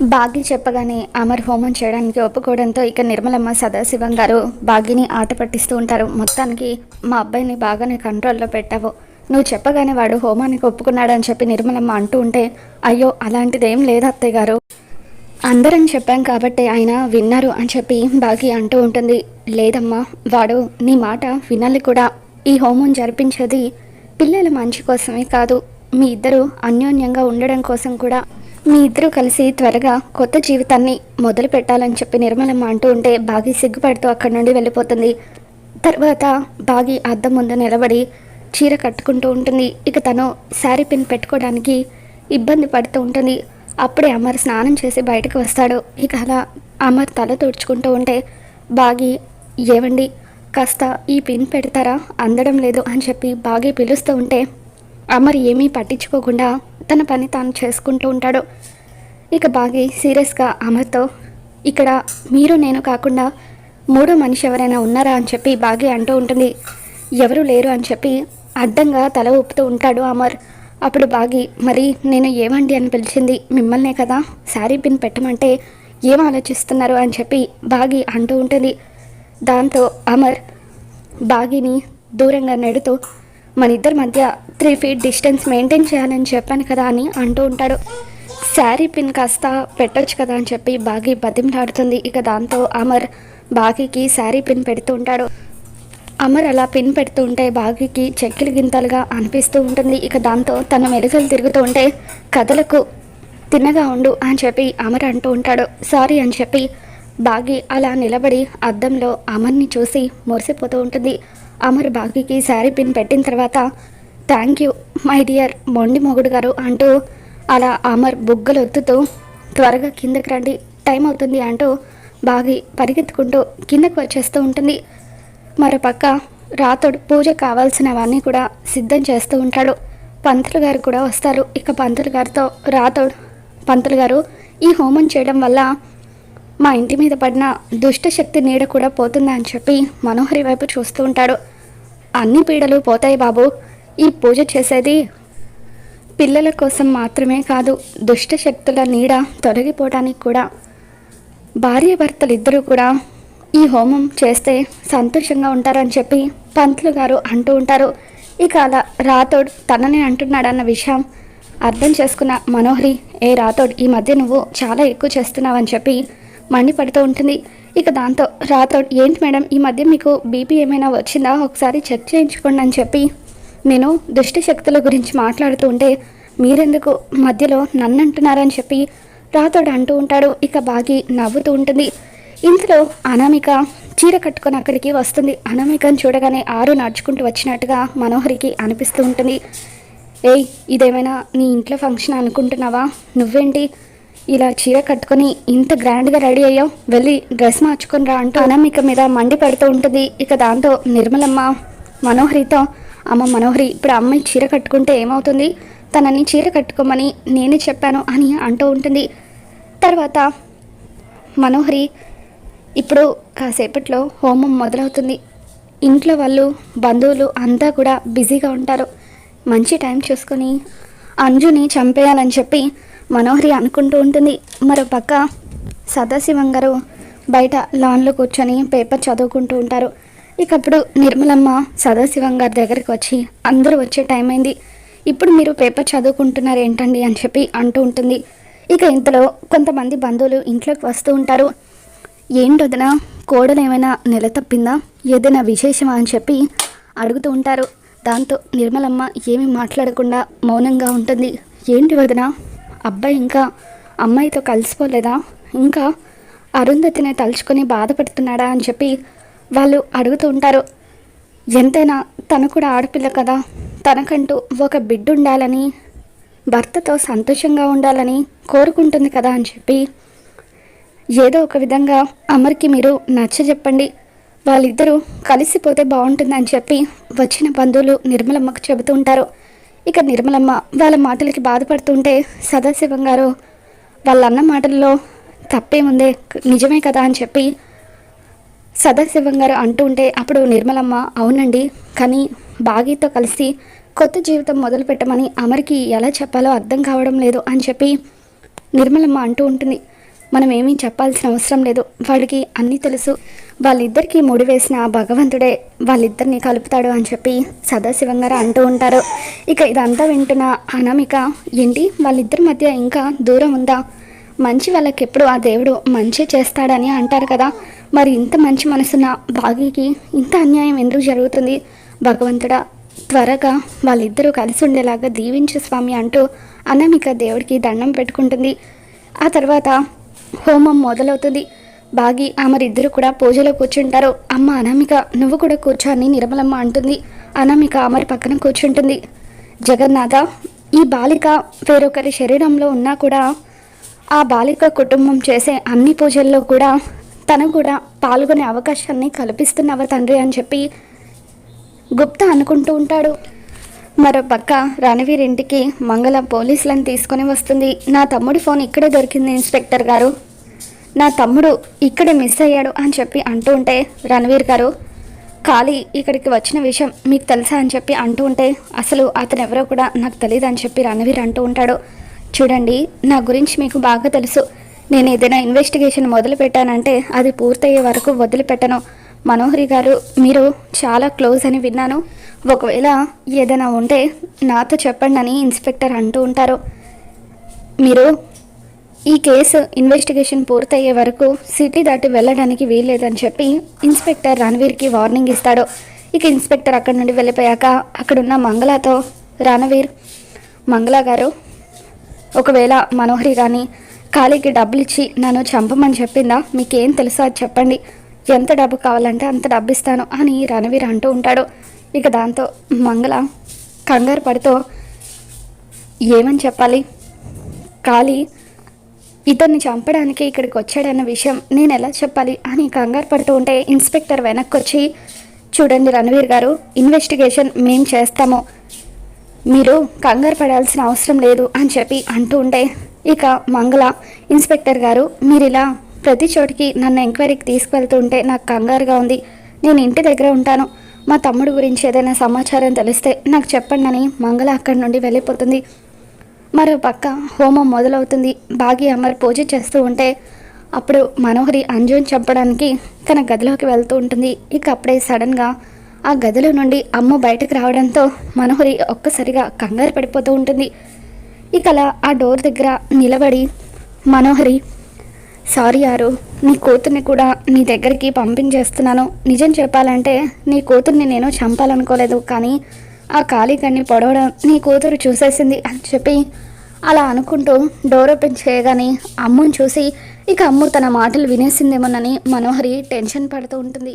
భాగ్యం చెప్పగానే అమర్ హోమం చేయడానికి ఒప్పుకోవడంతో ఇక నిర్మలమ్మ సదాశివం గారు భాగ్యని ఆట పట్టిస్తూ ఉంటారు. మొత్తానికి మా అబ్బాయిని బాగానే కంట్రోల్లో పెట్టావు. నువ్వు చెప్పగానే వాడు హోమానికి ఒప్పుకున్నాడని చెప్పి నిర్మలమ్మ అంటూ ఉంటే అయ్యో అలాంటిదేం లేదు అత్తయ్య గారు. అందరం చెప్పాం కాబట్టి ఆయన విన్నారు అని చెప్పి బాగి అంటూ ఉంటుంది. లేదమ్మా వాడు నీ మాట వినాలి కూడా. ఈ హోమం జరిపించేది పిల్లల మంచి కోసమే కాదు. మీ ఇద్దరు అన్యోన్యంగా ఉండడం కోసం కూడా. మీ ఇద్దరు కలిసి త్వరగా కొత్త జీవితాన్ని మొదలు పెట్టాలని చెప్పి నిర్మలమ్మ అంటూ ఉంటే బాగి సిగ్గుపడుతూ అక్కడి నుండి వెళ్ళిపోతుంది. తర్వాత బాగి అద్దం ముందు నిలబడి చీర కట్టుకుంటూ ఉంటుంది. ఇక తను శారీ పిన్ పెట్టుకోవడానికి ఇబ్బంది పడుతూ ఉంటుంది. అప్పుడే అమర్ స్నానం చేసి బయటకు వస్తాడు. ఇక అలా అమర్ తల తుడుచుకుంటూ ఉంటే బాగి ఏవండి? కాస్త ఈ పిన్ పెడతారా? అందడం లేదు అని చెప్పి బాగి పిలుస్తూ ఉంటే అమర్ ఏమీ పట్టించుకోకుండా తన పని తాను చేసుకుంటూ ఉంటాడు. ఇక బాగి సీరియస్గా అమర్తో ఇక్కడ మీరు నేను కాకుండా మూడో మనిషి ఎవరైనా ఉన్నారా అని చెప్పి బాగి అంటూ ఉంటుంది. ఎవరు లేరు అని చెప్పి అడ్డంగా తల ఊపుతూ ఉంటాడు అమర్. అప్పుడు బాగి మరి నేను ఏమండి అని పిలిచింది. మిమ్మల్నే కదా శారీ పిన్ పెట్టమంటే ఏం ఆలోచిస్తున్నారు అని చెప్పి బాగి అంటూ ఉంటుంది. దాంతో అమర్ బాగిని దూరంగా నెడుతూ మన ఇద్దరి మధ్య త్రీ ఫీట్ డిస్టెన్స్ మెయింటైన్ చేయాలని చెప్పాను కదా అని అంటూ ఉంటాడు. శారీ పిన్ కాస్త పెట్టొచ్చు కదా అని చెప్పి బాగి బతిమలాడుతుంది. ఇక దాంతో అమర్ బాగికి శారీ పిన్ పెడుతూ ఉంటాడు. అమర్ అలా పిన్ పెడుతూ ఉంటే బాగికి చెక్కిలు గింతలుగా అనిపిస్తూ ఉంటుంది. ఇక దాంతో తన మెరుగలు తిరుగుతూ ఉంటే కథలకు తిన్నగా ఉండు అని చెప్పి అమర్ అంటూ ఉంటాడు. సారీ అని చెప్పి బాగి అలా నిలబడి అద్దంలో అమర్ని చూసి మురిసిపోతూ ఉంటుంది. అమర్ బాకీకి శారీ పిన్ పెట్టిన తర్వాత థ్యాంక్ యూ మై డియర్ మొండి మొగుడు గారు అంటూ అలా అమర్ బుగ్గలు ఒత్తుతూ త్వరగా కిందకి రండి టైం అవుతుంది అంటూ బాగి పరిగెత్తుకుంటూ కిందకు వచ్చేస్తూ ఉంటుంది. మరోపక్క రాతోడు పూజ కావాల్సినవన్నీ కూడా సిద్ధం చేస్తూ ఉంటాడు. పంతులు గారు కూడా వస్తారు. ఇక పంతులు గారితో రాతోడు పంతులు గారు ఈ హోమం చేయడం వల్ల మా ఇంటి మీద పడిన దుష్ట శక్తి నీడ కూడా పోతుందా అని చెప్పి మనోహరి వైపు చూస్తూ ఉంటాడు. అన్ని పీడలు పోతాయి బాబు. ఈ పూజ చేసేది పిల్లల కోసం మాత్రమే కాదు దుష్ట శక్తుల నీడ తొలగిపోవడానికి కూడా. భార్యాభర్తలు ఇద్దరూ కూడా ఈ హోమం చేస్తే సంతోషంగా ఉంటారని చెప్పి పంతులు గారు అంటూ ఉంటారు. ఇక అలా రాతోడ్ తననే అంటున్నాడన్న విషయం అర్థం చేసుకున్న మనోహరి ఏ రాథోడ్ ఈ మధ్య నువ్వు చాలా ఎక్కువ చేస్తున్నావని చెప్పి మండిపడుతూ ఉంటుంది. ఇక దాంతో రాతోడ్ ఏంటి మేడం ఈ మధ్య మీకు బీపీ ఏమైనా వచ్చిందా? ఒకసారి చెక్ చేయించుకోండి అని చెప్పి నేను దుష్ట శక్తుల గురించి మాట్లాడుతూ ఉంటే మీరెందుకు మధ్యలో నన్ను అంటున్నారని చెప్పి రాతోడు అంటూ ఉంటాడు. ఇక బాగి నవ్వుతూ ఉంటుంది. ఇంతలో అనామిక చీర కట్టుకొని అక్కడికి వస్తుంది. అనామికను చూడగానే ఆరు నడుచుకుంటూ వచ్చినట్టుగా మనోహరికి అనిపిస్తూ ఉంటుంది. ఏయ్ ఇదేమైనా నీ ఇంట్లో ఫంక్షన్ అనుకుంటున్నావా? నువ్వేంటి? ఇలా చీర కట్టుకొని ఇంత గ్రాండ్గా రెడీ అయ్యావు వెళ్ళి డ్రెస్ మార్చుకుని రా అంటూ అనామిక మీద మండి పెడుతూ ఉంటుంది. ఇక దాంతో నిర్మలమ్మ మనోహరితో అమ్మ మనోహరి ఇప్పుడు అమ్మాయి చీర కట్టుకుంటే ఏమవుతుంది? తనని చీర కట్టుకోమని నేనే చెప్పాను అని అంటూ ఉంటుంది. తర్వాత మనోహరి ఇప్పుడు కాసేపట్లో హోమం మొదలవుతుంది. ఇంట్లో వాళ్ళు బంధువులు అంతా కూడా బిజీగా ఉంటారు. మంచి టైం చూసుకొని అంజుని చంపేయాలని చెప్పి మనోహరి అనుకుంటూ ఉంటుంది. మరో పక్క సదాశివం గారు బయట లాన్లో కూర్చొని పేపర్ చదువుకుంటూ ఉంటారు. ఇక అప్పుడు నిర్మలమ్మ సదాశివం గారి దగ్గరికి వచ్చి అందరూ వచ్చే టైం అయింది. ఇప్పుడు మీరు పేపర్ చదువుకుంటున్నారు ఏంటండి అని చెప్పి అంటూ ఉంటుంది. ఇక ఇంతలో కొంతమంది బంధువులు ఇంట్లోకి వస్తూ ఉంటారు. ఏంటొదిన కోడలు ఏమైనా నెల తప్పిందా? ఏదైనా విశేషమా? అని చెప్పి అడుగుతూ ఉంటారు. దాంతో నిర్మలమ్మ ఏమీ మాట్లాడకుండా మౌనంగా ఉంటుంది. ఏంటి వదిన అబ్బాయి ఇంకా అమ్మాయితో కలిసిపోలేదా? ఇంకా అరుంధతిని తలుచుకొని బాధపడుతున్నాడా అని చెప్పి వాళ్ళు అడుగుతూ ఉంటారు. ఎంతైనా తను కూడా ఆడపిల్ల కదా. తనకంటూ ఒక బిడ్డ ఉండాలని భర్తతో సంతోషంగా ఉండాలని కోరుకుంటుంది కదా అని చెప్పి ఏదో ఒక విధంగా అమర్కి మీరు నచ్చ చెప్పండి. వాళ్ళిద్దరూ కలిసిపోతే బాగుంటుందని చెప్పి వచ్చిన బంధువులు నిర్మలమ్మకు చెబుతూ ఉంటారు. ఇక నిర్మలమ్మ వాళ్ళ మాటలకి బాధపడుతుంటే సదాశివం గారు వాళ్ళ అన్న మాటల్లో తప్పేముందే నిజమే కదా అని చెప్పి సదాశివం గారు అంటూ ఉంటే అప్పుడు నిర్మలమ్మ అవునండి కానీ బాగీతో కలిసి కొత్త జీవితం మొదలు పెట్టమని అమరికి ఎలా చెప్పాలో అర్థం కావడం లేదు అని చెప్పి నిర్మలమ్మ అంటూ ఉంటుంది. మనం ఏమీ చెప్పాల్సిన అవసరం లేదు. వాడికి అన్నీ తెలుసు. వాళ్ళిద్దరికీ ముడి వేసిన భగవంతుడే వాళ్ళిద్దరిని కలుపుతాడు అని చెప్పి సదాశివం గారు అంటూ ఉంటారు. ఇక ఇదంతా వింటున్న అనామిక ఏంటి? వాళ్ళిద్దరి మధ్య ఇంకా దూరం ఉందా? మంచి వాళ్ళకి ఎప్పుడు ఆ దేవుడు మంచి చేస్తాడని అంటారు కదా. మరి ఇంత మంచి మనసున్న బాగీకి ఇంత అన్యాయం ఎందుకు జరుగుతుంది? భగవంతుడా త్వరగా వాళ్ళిద్దరూ కలిసి ఉండేలాగా దీవించు స్వామి అంటూ అనామిక దేవుడికి దండం పెట్టుకుంటుంది. ఆ తర్వాత హోమం మొదలవుతుంది. బాగి ఆమెరిద్దరూ కూడా పూజలో కూర్చుంటారు. అమ్మ అనామిక నువ్వు కూడా కూర్చొని నిర్మలమ్మ అంటుంది. అనామిక అమరి పక్కన కూర్చుంటుంది. జగన్నాథ ఈ బాలిక వేరొకరి శరీరంలో ఉన్నా కూడా ఆ బాలిక కుటుంబం చేసే అన్ని పూజల్లో కూడా తను కూడా పాల్గొనే అవకాశాన్ని కల్పిస్తున్నావా తండ్రి అని చెప్పి గుప్తా అనుకుంటూ ఉంటాడు. మరో పక్క రణవీర్ ఇంటికి మంగళ పోలీసులను తీసుకొని వస్తుంది. నా తమ్ముడి ఫోన్ ఇక్కడే దొరికింది ఇన్స్పెక్టర్ గారు. నా తమ్ముడు ఇక్కడే మిస్ అయ్యాడు అని చెప్పి అంటూ ఉంటే రణవీర్ గారు ఖాళీ ఇక్కడికి వచ్చిన విషయం మీకు తెలుసా అని చెప్పి అంటూ ఉంటే అసలు అతను ఎవరో కూడా నాకు తెలియదు అని చెప్పి రణవీర్ అంటూ ఉంటాడు. చూడండి నా గురించి మీకు బాగా తెలుసు. నేను ఏదైనా ఇన్వెస్టిగేషన్ మొదలు పెట్టానంటే అది పూర్తయ్యే వరకు వదిలిపెట్టను. మనోహరి గారు మీరు చాలా క్లోజ్ అని విన్నాను. ఒకవేళ ఏదైనా ఉంటే నాతో చెప్పండి అని ఇన్స్పెక్టర్ అంటూ ఉంటారు. మీరు ఈ కేసు ఇన్వెస్టిగేషన్ పూర్తయ్యే వరకు సిటీ దాటి వెళ్ళడానికి వీల్లేదని చెప్పి ఇన్స్పెక్టర్ రణవీర్కి వార్నింగ్ ఇస్తాడు. ఇక ఇన్స్పెక్టర్ అక్కడి నుండి వెళ్ళిపోయాక అక్కడున్న మంగళతో రణవీర్ మంగళ గారు ఒకవేళ మనోహరి కానీ ఖాళీకి డబ్బులు ఇచ్చి నన్ను చంపమని చెప్పిందా? మీకేం తెలుసో? అది చెప్పండి. ఎంత డబ్బు కావాలంటే అంత డబ్బు ఇస్తాను అని రణవీర్ అంటూ ఉంటాడు. ఇక దాంతో మంగళ కంగారు పడితో ఏమని చెప్పాలి? ఖాళీ ఇతన్ని చంపడానికి ఇక్కడికి వచ్చాడన్న విషయం నేను ఎలా చెప్పాలి? అని కంగారు పడుతూ ఉంటే ఇన్స్పెక్టర్ వెనక్కి వచ్చి చూడండి రణవీర్ గారు ఇన్వెస్టిగేషన్ మేము చేస్తాము. మీరు కంగారు పడాల్సిన అవసరం లేదు అని చెప్పి అంటూ ఉంటే ఇక మంగళ ఇన్స్పెక్టర్ గారు మీరు ఇలా ప్రతి చోటికి నన్ను ఎంక్వైరీకి తీసుకువెళ్తూ ఉంటే నాకు కంగారుగా ఉంది. నేను ఇంటి దగ్గర ఉంటాను. మా తమ్ముడు గురించి ఏదైనా సమాచారం తెలిస్తే నాకు చెప్పండి అని మంగళ అక్కడి నుండి వెళ్ళిపోతుంది. మరో పక్క హోమం మొదలవుతుంది. బాగి అమర్ పూజ చేస్తూ ఉంటే అప్పుడు మనోహరి అంజుని చంపడానికి తన గదిలోకి వెళ్తూ ఉంటుంది. ఇక అప్పుడే సడన్గా ఆ గదిలో నుండి అమ్మ బయటకు రావడంతో మనోహరి ఒక్కసారిగా కంగారు పడిపోతూ ఉంటుంది. ఇక అలా ఆ డోర్ దగ్గర నిలబడి మనోహరి సారీ ఆరు. నీ కూతుర్ని కూడా నీ దగ్గరికి పంపించేస్తున్నాను. నిజం చెప్పాలంటే నీ కూతుర్ని నేను చంపాలనుకోలేదు కానీ ఆ ఖాళీగాన్ని పొడవడం నీ కూతురు చూసేసింది అని చెప్పి అలా అనుకుంటూ డోర్ ఓపెన్ చేయగానే అమ్ముని చూసి ఇక అమ్ము తన మాటలు వినేసిందేమోనని మనోహరి టెన్షన్ పడుతూ ఉంటుంది.